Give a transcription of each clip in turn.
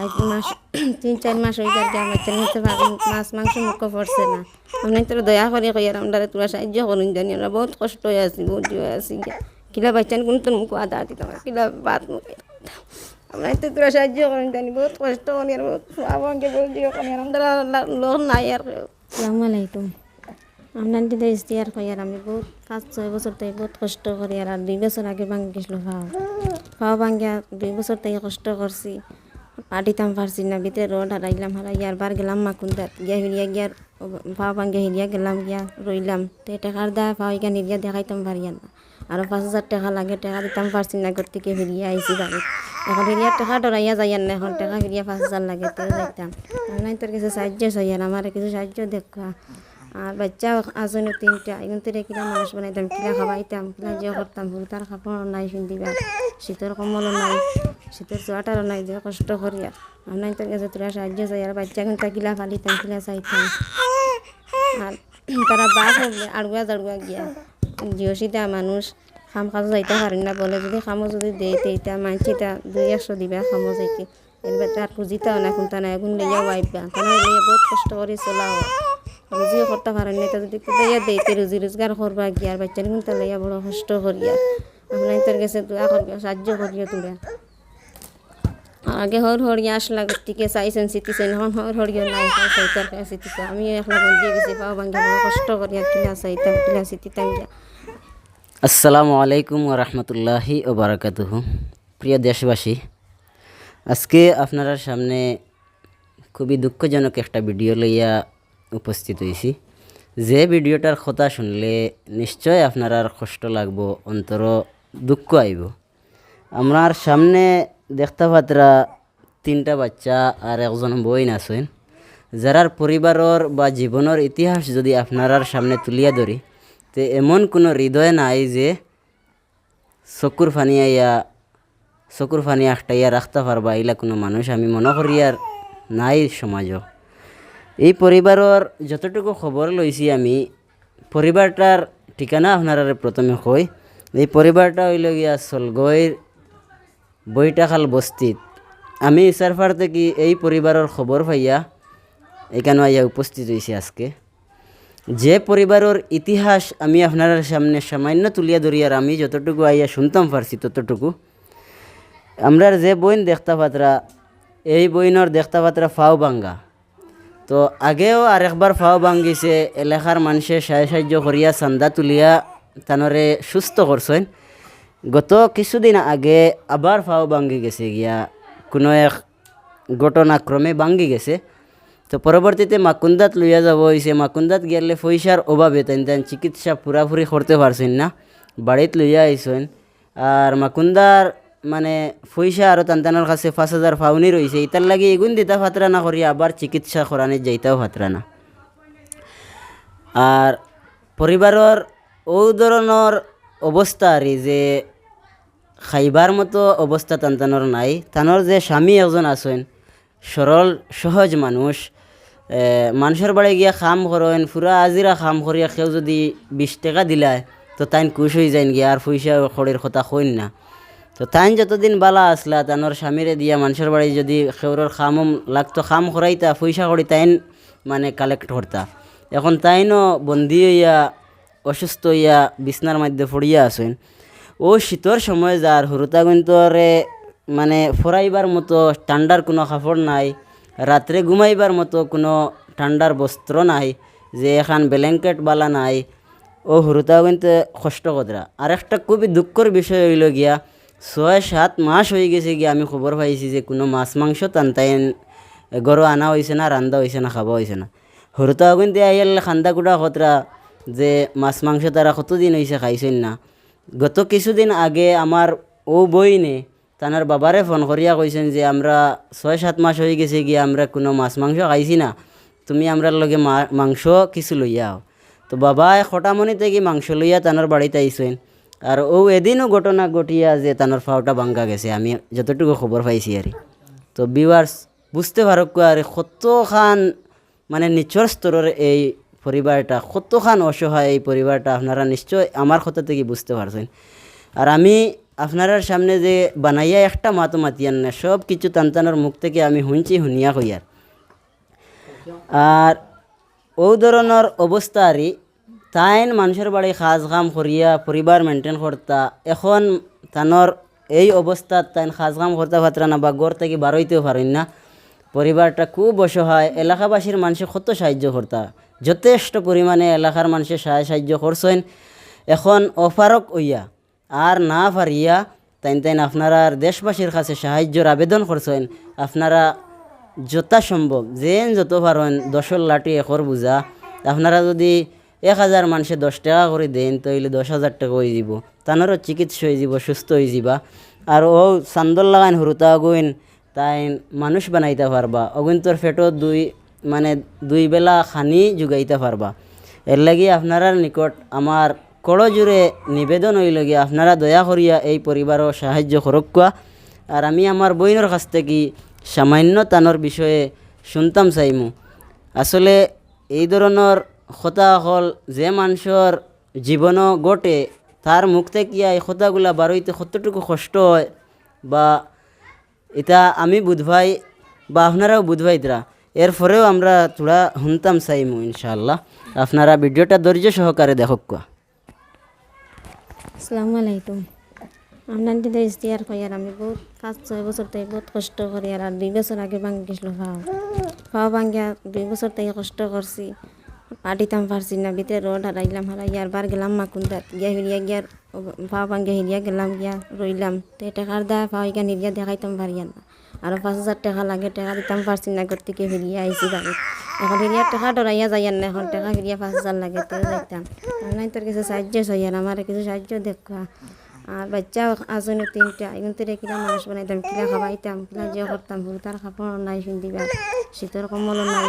আজ মাস, তিন, চার মাস হয়ে গিয়া বাচ্চা নিতে পারি মাছ, মাংস মুখ পড়ছে না। আপনি তো দয়া করে কই আর আমরা তোরা সাহায্য করুন জানি, আমরা বহুত কষ্ট হয়ে আছি, বহুত হয়ে আছি। কিলা বাচ্চা কোন তোর মুখ আদা দিতাম কিলা বাত মুখে আমরা তো তোরা সাহায্য করুন জানি, বহুত কষ্ট করি আর বহুত আবাঙ্কে বল দিও করি আর আমরা লোক নাই আর আসসালামু আলাইকুম। আপনার দিদি ইস্তিয়ার কই, আর আমি বহুত পাঁচ, ছয় বছর থেকে বহুত কষ্ট করি, আর আর দুই বছর আগে ভাঙি গেছিল ফাও ফাও ভাঙ্গিয়া দুই বছর থেকে কষ্ট করছি। পাটিতাম পারছি না ভিতরে রোড হারাইলাম হারাই আর বার গেলাম মাকুন্দাত গিয়া হিরিয়া গিয়ার ফাও ভাঙ্গিয়া হিরিয়া গেলাম গিয়া রইলাম তো টাকার দা ফাও ইকান হিরিয়া দেখাইতাম পারিয়া না আরও পাঁচ হাজার টাকা লাগে টাকা দিতাম পারছি না ঘর থেকে ফিরিয়ে আইসি বাড়ি এখন ফিরিয়ার টাকা ডরাইয়া যাইয়ার না এখন টাকা ফিরিয়া পাঁচ হাজার লাগে তো যাইতাম আমি তোর কিছু সাহায্য চাই আর আমার কিছু সাহায্য দেখা আর বাচ্চা আসুন তিনটা এখন থেকে কিলা মানুষ বানাইতাম কিলা খাওয়াইতাম কিলা যে করতাম তার কাপড় নাই পিন্ধিবা শীতের কম্বলও নাই শীতের সোয়াটারও নাই, যে কষ্ট করি আর। আপনার তোর কাছে তোরা সাহায্য চাই আর বাচ্চা কিন্তু কিলা ফালিতাম কিলা চাইতাম আর তারা বাস আড়ুয়া দাড়ুয়া গিয়া। জিওসিতা মানুষ খাম কাজ যাইতে পারেন না বলে, যদি খামো যদি দেই তেইতা মানছিটা দুই একশো দিবা খামো যাইতে। এবার তার খুঁজিতাও না কোনটা না এখন লইয়া ওয়াইবা কারণ লইয়া বহুত কষ্ট করে চলা হয় রুজিও করতে পারেন না এটা যদি কোথায় দেইতে রুজি রোজগার করবা গিয়া, আর বাচ্চার কিন্তু লইয়া বড় কষ্ট করিয়া আপনার তোর কাছে দোয়া করিয়া সাহায্য করিয়া তোরা। আগে হর হরিয়া আসলা গতিকে চাইছেন চিতিছেন এখন হর হরিয়া নাই চাইতার চিতিছে আমি একলা বন্দি গেছি পাও বড় কষ্ট করিয়া কিলা চাইতাম কিলা চিতিতাম আসসালামু আলাইকুম রহমতুল্লাহি ওবরাকাতুহু প্রিয় দেশবাসী, আজকে আপনার সামনে খুবই দুঃখজনক একটা ভিডিও লইয়া উপস্থিত হয়েছি যে ভিডিওটার কথা শুনলে নিশ্চয় আপনার আর কষ্ট লাগবো অন্তর দুঃখ আইব। আমার সামনে দেখতে পাত্রা তিনটা বাচ্চা আর একজন বইন আছেন। যারার পরিবারের বা জীবনের ইতিহাস যদি আপনার সামনে তুলিয়া ধরি, তে এমন কোনো হৃদয় নাই যে চকুর ফানি আইয়া, চকুর ফানি আখটাইয়া রাখতে পারবা এলা কোনো মানুষ আমি মনে করি আর নাই সমাজও। এই পরিবারের যতটুকু খবর লইছি আমি, পরিবারটার ঠিকানা আপনারা প্রথমে কই। এই পরিবারটা হইল গিয়া সলগৈর বইটাখাল বস্তিত। আমি ইসারফার থেকে এই পরিবারের খবর পাইয়া এখানে আইয়া উপস্থিত হয়েছি আজকে। যে পরিবারের ইতিহাস আমি আপনার সামনে সামান্য তুলিয়া ধরি আর আমি যতটুকু আইয়া শুনতাম পারছি ততটুকু আমরা যে বইন দেখতা পাত্রা, এই বইনের দেখতা পাত্রা ফাও বাঙ্গা তো আগেও আরেকবার ফাও ভাঙ্গিছে এলাকার মানুষে সাহায্য সাহায্য করিয়া চান্দা তুলিয়া তানরে সুস্থ করছেন গত কিছুদিন আগে আবার ফাও ভাঙ্গি গেছে গিয়া, কোনো এক ঘটনাক্রমে ভাঙ্গি গেছে। তো পরবর্তীতে মাকুন্দাত লইয়া যাব হয়েছে মাকুন্দাত গেলে পয়সার অভাবে তাই তাই চিকিৎসা পুরাপুরি করতে পারছেন না, বাড়িত লইয়া আইসেন আর মাকুন্দার মানে পয়সা আরও তান্তানোর কাছে পাঁচ হাজার ফাউনি রয়েছে ইতার লাগে এগুন দিতা ফাতরা না করিয়া আবার চিকিৎসা করানি যাইতাও ফাতরা না। আর পরিবারের ও ধরনের অবস্থা আর যে খাইবার মতো অবস্থা তান্তানোর নাই। তানোর যে স্বামী একজন আছেন, সরল, সহজ মানুষ মানুষের বাড়ি গিয়া খাম করেন পুরা আজিরা খাম করিয়া কেউ যদি বিশ টাকা দিলায়, তো তাইন খুশ হয়ে যাইন গিয়া, আর পয়সা খড়ের কথা কইন না। তো তাইন যতদিন বালা আসলা, তানোর স্বামীরে দিয়া মানুষের বাড়ি যদি খেউরের খামম লাগতো, খাম করাইতা, পয়সা করি তাইন মানে কালেক্ট করতা। এখন তাইনও বন্দি হইয়া অসুস্থ হইয়া বিছনার মধ্যে পড়িয়া আছেন। ও শীতর সময় যার হুরুতা গন্তরে মানে ফরাইবার মতো ঠান্ডার কোনো কাপড় নাই, রাত্রে ঘুমাইবার মতো কোনো ঠান্ডার বস্ত্র নাই, যে এখান ব্ল্যাঙ্কেট বালা নাই, ও হুরুতা কিন্তু কষ্ট কতরা। আর একটা খুবই দুঃখর বিষয় হইল গিয়া, ছয় সাত মাস হয়ে গেছে গিয়া আমি খবর পাইছি যে কোনো মাছ মাংস টানতাইন গরু আনা হয়েছে না রান্দা হয়েছে না, খাওয়া হয়েছে না। হুরুতা কিন্তু আইয়াল খান্দা কুটা কতরা যে মাছ মাংস তারা কতদিন হয়েছে খাইছেন না। গত কিছুদিন আগে আমার ও বইনে তানার বাবারে ফোন করিয়া কইছেন যে, আমরা ছয় সাত মাস হয়ে গেছে গিয়ে, আমরা কোনো মাছ মাংস খাইছি না। তুমি আমরার লগে মা- মাংস কিছু লইয়াও তো বাবা খটামণি থেকে মাংস লইয়া তানার বাড়িতে আইসেন আর ও এদিনও ঘটনা ঘটিয়া যে তানার ফাওটা ভাঙ্গা গেছে, আমি যতটুকু খবর পাইছি আর তো বিওয়ার্স বুঝতে পারো আর কতখান মানে নিচর স্তরের এই পরিবারটা কতখান অসহায় এই পরিবারটা, আপনারা নিশ্চয় আমার কথা থেকে বুঝতে পারছেন। আর আমি আপনারার সামনে যে বানাইয়া একটা মাতো মাতিয়ান না, সব কিছু তান্তানোর মুখ থেকে আমি শুনছি শুনিয়া হইয়ার আর। ও ধরনের অবস্থারই তাইন মানুষের বাড়ি সাজ কাম করিয়া পরিবার মেনটেন করতা, এখন তানোর এই অবস্থাত তাইন সাজ কাম করতে পাত্রা না বা গড় থেকে বারইতেও পারেন না। পরিবারটা খুব অসহায়, এলাকাবাসীর মানুষে কত সাহায্য করতা। যথেষ্ট পরিমাণে এলাকার মানুষে সাহায্য সাহায্য করছেন। এখন অফারক হইয়া আর না পারিয়া তাইন তাইন আপনারা দেশবাসীর কাছে সাহায্যের আবেদন করছেন। আপনারা যথাসম্ভব, যেন যত পারেন দশর লাঠি একর বুঝা আপনারা যদি এক হাজার মানুষে দশ টাকা করে দেন তাহলে দশ হাজার টাকা হয়ে যাব। তানোরও চিকিৎসা হয়ে যাব, সুস্থ হয়ে যাবা। আর ও চান্দর লাগাইন হরুতা গইন তাই মানুষ বানাইতে পারবা। অগুন তোর ফেটো দুই মানে দুই বেলা খানি যোগাইতে পারবা। এর লাগি আপনার নিকট আমার কড় জুড়ে নিবেদন হইল গিয়া আপনারা দয়া করিয়া এই পরিবারও সাহায্য করক্কা আর আমি আমার বইনের কাছ থেকে সামান্য তানোর বিষয়ে শুনতাম চাইমু। আসলে এই ধরনের কথা হল যে মানুষের জীবনও ঘটে তার মুখ থেকে এই কথাগুলা বারইতে কতটুকু কষ্ট হয় বা এটা আমি বুধভাই বা আপনারাও বুধভাইতরা এরপরেও আমরা থোড়া শুনতাম চাইমু ইনশাআল্লাহ। আপনারা ভিডিওটা ধৈর্য সহকারে দেখক কোয়া আসসালামু আলাইকুম। আপনার দিদি ইস্তিয়ার কইয়ার আমি বহুত পাঁচ, ছয় বছর থেকে বহুত কষ্ট করি আর দুই বছর আগে ভাঙি গেছিল ফাও ফাও ভাঙ্গিয়া দুই বছর থেকে কষ্ট করছি। পাটিতাম পারছি না, ভিতরে রোড হারাইলাম, হারাইয়া আর বার গেলাম মাকুন্দাত গিয়া হিরিয়া গিয়া ফাও ভাঙ্গিয়া হিরিয়া গেলাম, গিয়া রইলাম। তো টাকার দা ফাও ইকান হিরিয়া দেখাইতাম পারিয়া না। আরও পাঁচ হাজার টাকা লাগে, টাকা দিতাম পারছি না ঘর থেকে হিরিয়া আইসি বাড়ি। এখন হিরিয়া টাকা ডরাইয়া যাইয়ার না, এখন টাকা হিরিয়া পাঁচ হাজার লাগে তেও যাইতাম নাই তোর কিছু সাহায্য চাইয়ার আমার কিছু সাহায্য দেখা আর বাচ্চা আসুন তিনটা এখন তোর কিলা মানুষ বানাইতাম কিলা খাবাইতাম কিলা যে করতাম হুরতার কাপড় নাই পিন্দিবা শীতের কম্বলও নাই,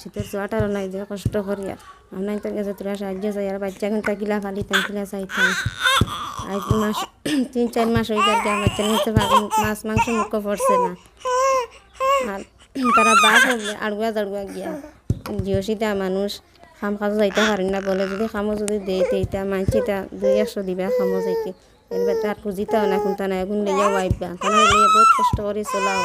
শীতের সোয়াটারও নাই, যে কষ্ট করি আর। আপনার তোর কাছে তোরা সাহায্য চাই, আর বাচ্চা কিন্তু কিলা ফালিতাম কিলা চাইতাম আজ মাস, তিন চার মাস হয়ে বাচ্চা নিতে পারি মাছ, মাংস মুখ পড়ছে না। আর তারা বাস আড়ুয়া জাড়ুয়া গিয়া জিওসিতা মানুষ খাম কাজও যাইতে পারেন না বলে, যদি খামো যদি দেই তেইতা মানছিটা দুই একশো দিবা খামো যাইতে। এবার তার খুঁজিতাও না কোনটা না এখন লইয়া ওয়াইবা কারণ লইয়া বহুত কষ্ট করে চলাও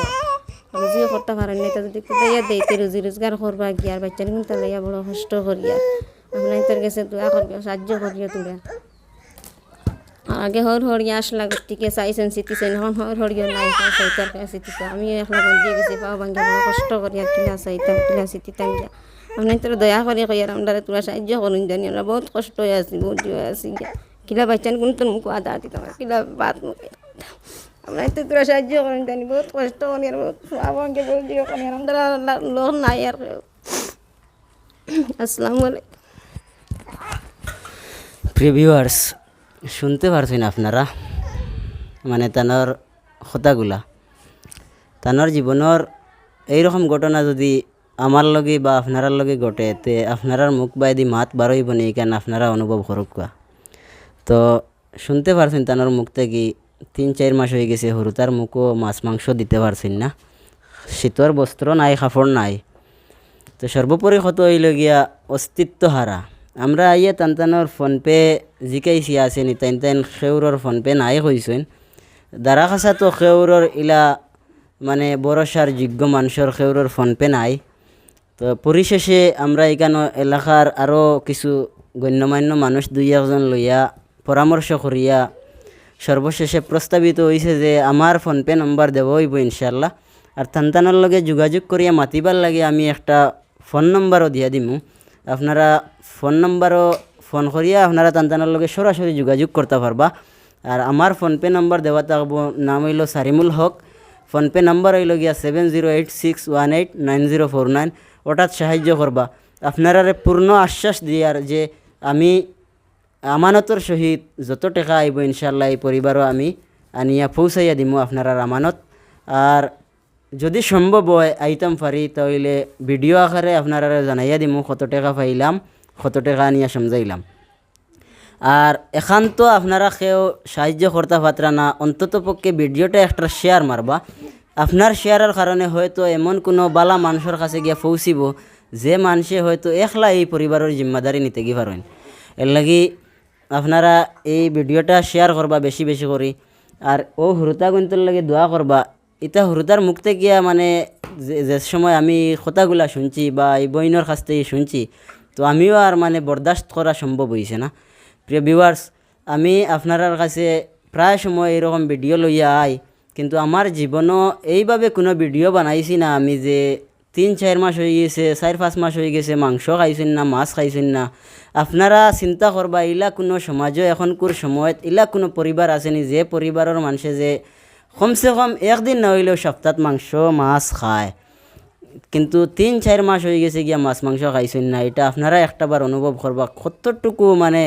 রুজিও করতে পারেন না যদি কোথায় দেইতে রুজি রোজগার করবা গিয়া, আর বাচ্চার কিন্তু লইয়া বড় কষ্ট করিয়া। আপনার তোর কাছে দোয়া করিও, সাহায্য করিও তোরা। আগে হর হরিয়া আসলা গতিকে চাইছেন, চিতিছেন, এখন হর হরিয়া নাই চাইতার চিতিছে আমি এখন বন্ধি গেছি, পাও ভাঙ্গি বড় কষ্ট করি আর কিলা চাইতাম কিলা চিতিতাম গিয়া। আপনি তোরা দয়া করি কই আর আমরা তোরা সাহায্য করুন জানি আমরা বহুত কষ্ট হয়ে আছি, বহুত হয়ে আছি গিয়া। কিলা বাচ্চান কোন তোর মুখ আদা কিলা আমরা তো তোরা সাহায্য করুন জানি, বহুত কষ্ট করি আর বহুত বহুত ইয়ে করি লোক নাই আর। আসসালামু আলাইকুম। প্রিয় ভিউয়ার্স শুনতে পারছেন আপনারা? মানে তানোর কথাগুলা। তানোর জীবনের এইরকম ঘটনা যদি আমার লগে বা আপনার লগে ঘটে, তে আপনার মুখ বাইদি মাত বারইব নেই কেন আপনারা অনুভব করুক তো শুনতে পারছেন তানোর মুখ থেকে তিন, চার মাস হয়ে গেছে হরুতার মুখও মাছ, মাংস দিতে পারছেন না। শীতর বস্ত্র নাই, কাপড় নাই। তো সর্বোপরি কত হইল গিয়া অস্তিত্ব হারা। আমরা আইয়া তানতানোর ফোনপে জিকাইছি আছে নি, তাইন তাইন সেউরর ফোনপে নাই কইছেন। দারা খাসা তো সেউরর ইলা মানে বড়সার যোগ্য মানুষের সেউরর ফোনপে নাই। তো পরিশেষে আমরা এখানে এলাকার আরও কিছু গণ্যমান্য মানুষ দুই, একজন লইয়া পরামর্শ করিয়া সর্বশেষে প্রস্তাবিত হয়েছে যে আমার ফোনপে নম্বর দেব হইব ইনশাল্লাহ আর তান্তানোর লগে যোগাযোগ করিয়া মাতিবার লাগে আমি একটা ফোন নম্বরও দিয়া দিমু। আপনারা ফোন নম্বরও ফোন করিয়া আপনারা তান্তানোর লগে সরাসরি যোগাযোগ করতে পারবা। আর আমার ফোনপে নম্বর দেওয়া থাকব, নাম হইল সারিমুল হক। ফোনপে নাম্বার হইল গিয়া seven zero eight six one eight nine zero four nine ওটাত সাহায্য করবা। আপনারা পূর্ণ আশ্বাস দিয়ার যে আমি আমানতর সহিত যত টাকা আইব ইনশাল্লাহ এই পরিবারও আমি আনিয়া পৌঁছাইয়া দিমু আপনার আমানত। আর যদি সম্ভব হয়, আইতাম পারি তাহলে ভিডিও আকারে আপনারা জানাইয়া দিমু কত টাকা পাইলাম, কত টাকা আনিয়া সমজাইলাম। আর একান্ত আপনারা কেউ সাহায্য করতে পাত্রা না, অন্তত পক্ষে ভিডিওটা একটা শেয়ার মারবা আপনার শেয়ারের কারণে হয়তো এমন কোনো বালা মানুষের কাছে গিয়া পৌঁছিব, যে মানুষে হয়তো একলা এই পরিবারের জিম্মাদারি নিতে গিয়ে পারেন এর লাগি আপনারা এই ভিডিওটা শেয়ার করবা বেশি বেশি করে আর ও হুরুতা গুন্তর লাগে দোয়া করবা ইটা হুরুতার মুখ থেকে মানে যে যে সময় আমি কথাগুলা শুনছি বা এই বইনের কাছ থেকে শুনছি, তো আমিও আর মানে বরদাস্ত করা সম্ভব হয়েছে না। প্রিয় ভিউয়ার্স আমি আপনার কাছে প্রায় সময় এরকম ভিডিও লইয়া আই, কিন্তু আমার জীবনও এইভাবে কোনো ভিডিও বানাইছি না আমি যে তিন, চার মাস হয়ে গেছে, চার, পাঁচ মাস হয়ে গেছে, মাংস খাইছেন না, মাছ খাইছেন না। আপনারা চিন্তা করবা ইলা কোনো সমাজও এখনকার সময়ত, ইলা কোনো পরিবার আসেনি যে পরিবারের মানুষে যে কমসে কম একদিন না হইলেও সপ্তাহত মাংস, মাছ খায়। কিন্তু তিন চার মাস হয়ে গেছে গিয়া মাছ, মাংস খাইছেন না, এটা আপনারা একটাবার অনুভব করবা কতটুকু মানে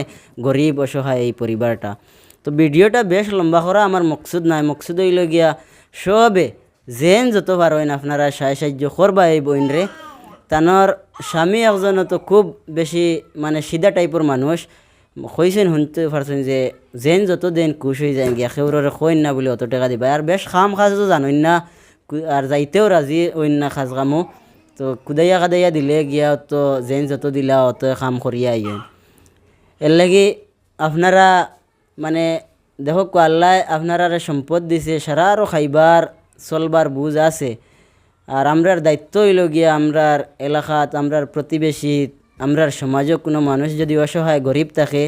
গরিব অসহায় এই পরিবারটা তো ভিডিওটা বেশ লম্বা করা আমার মকসুদ নাই মকসুদ হইল গিয়া সবে জেন যত পারেন আপনারা সাহায্য সাহায্য করবা এই বইনরে তানোর স্বামী একজনও তো খুব বেশি মানে সিধা টাইপের মানুষ। কইছেন শুনতে পারছেন যে জেন যত দিন খুশ হয়ে যায় গিয়া সেউরে কইন না বলে অত টাকা দিবা। আর বেশ খাম খাজও জানেন না, কু- আর যাইতেও রাজি ওইন না খাজ কামো তো কুদাইয়া কাদাইয়া দিলে গিয়া তো জেন যত দিলা অত কাম করিয়া আইয়ে। এর লাগি আপনারা মানে দেখো আল্লাহ আপনারা সম্পদ দিছে সারা আরও খাইবার চলবার বুঝ আছে। আর আমরার দায়িত্ব হইল গিয়া আমরার এলাকাত, আমরার প্রতিবেশী, আমরার সমাজও কোনো মানুষ যদি অসহায়, গরিব থাকে,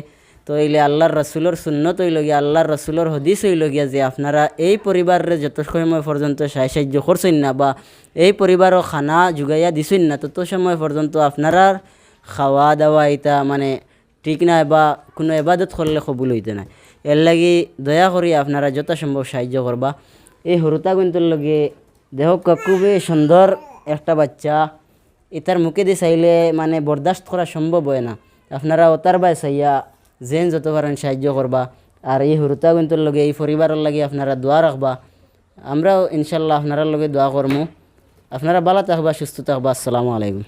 তো এইলে আল্লাহর রসুলোর সুন্নত হইল গিয়া, আল্লাহর রসুলোর হদিস হইল গিয়া যে আপনারা এই পরিবারের যত সময় পর্যন্ত সাহায্য সাহায্য করছেন না বা এই পরিবারও খানা যোগাইয়া দিছেন না, তত সময় পর্যন্ত আপনারা খাওয়া দাওয়া এটা মানে ঠিক নাই বা কোনো এবাদত করলে কবুল হইতে নাই। এর লাগি দয়া করি আপনারা যথাসম্ভব সাহায্য করবা। এই হরুতা গুন্তর লগে দেহ খুবই সুন্দর একটা বাচ্চা। এটার মুখে দিয়ে চাইলে মানে বরদাস্ত করা সম্ভব হয় না। আপনারা ওতার বাই চাইয়া জেন যত পারেন সাহায্য করবা। আর এই হরুতা গুন্তর লগে এই পরিবারের লাগে আপনারা দোয়া রাখবা। আমরাও ইনশাল্লাহ আপনার লগে দোয়া করমু। আপনারা ভালো থাকবা, সুস্থ থাকবা। আসসালামু আলাইকুম।